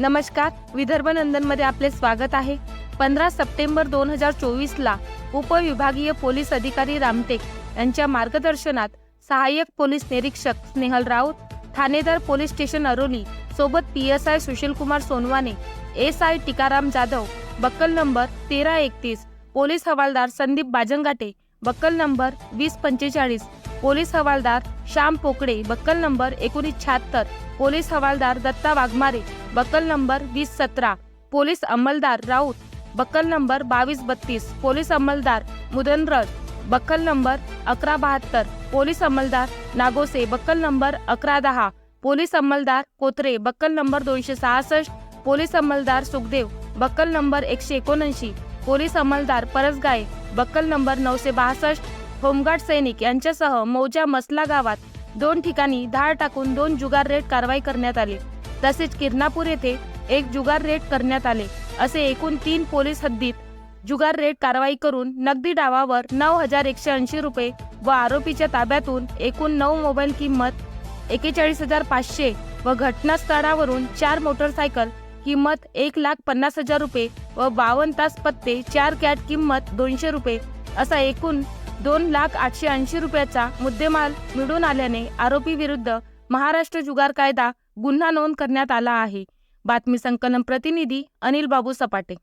नमस्कार विदर्भ नंदनमध्ये आपले स्वागत आहे. पंधरा सप्टेंबर दोन हजार चोवीसला उपविभागीय पोलीस अधिकारी रामटेक यांच्या मार्गदर्शनात सहाय्यक पोलीस निरीक्षक स्नेहल राऊत ठाणेदार पोलीस स्टेशन अरोली सोबत P S I Sushilkumar Sonawane S I Tikaram Jadhav buckle number तेरा एकतीस पोलीस हवालदार संदीप बाजंगाटे बक्कल नंबर वीस पंचेचाळीस पोलीस हवालदार श्याम पोकडे बक्कल नंबर एकोणीस शहात्तर पोलीस हवालदार दत्ता वाघमारे बक्कल नंबर वीस सतरा. पोलीस अंमलदार राऊत. बक्कल नंबर बावीस बत्तीस. पोलीस अंमलदार मुदनरज बक्कल नंबर अकरा बहात्तर. पोलीस अंमलदार नागोसे. बक्कल नंबर अकरा दहा. पोलीस अंमलदार कोत्रे. बक्कल नंबर दोनशे सहासष्ट. पोलीस अंमलदार सुखदेव. बक्कल नंबर एकशे एकोणऐंशी. पोलीस अंमलदार परसगाय बक्कल नंबर नऊशे बासष्ट. होमगार्ड सैनिक यांच्यासह मौजा मसला गावात दोन ठिकाणी धाड टाकून दोन जुगार रेट कारवाई करण्यात आली. तसेच किरणापूर येथे एक जुगार रेड करण्यात आले असे एकूण तीन पोलीस हद्दीत जुगार रेड कारवाई करून नगदी डावावर नऊ हजार एकशे ऐंशी रुपये व आरोपीच्या ताब्यातून एकूण नऊ मोबाईल किंमत एकेचाळीस हजार पाचशे व घटनास्थळावरून चार मोटरसायकल किंमत एक लाख पन्नास हजार रुपये व बावन्न तास पत्ते चार कॅट किंमत दोनशे रुपये असा एकूण दोन लाख आठशे ऐंशी रुपयाचा मुद्देमाल मिळून आल्याने आरोपी विरुद्ध महाराष्ट्र जुगार कायदा गुन्हा नोंद करण्यात आला आहे. बातमी संकलन प्रतिनिधी अनिल बाबू सपाटे.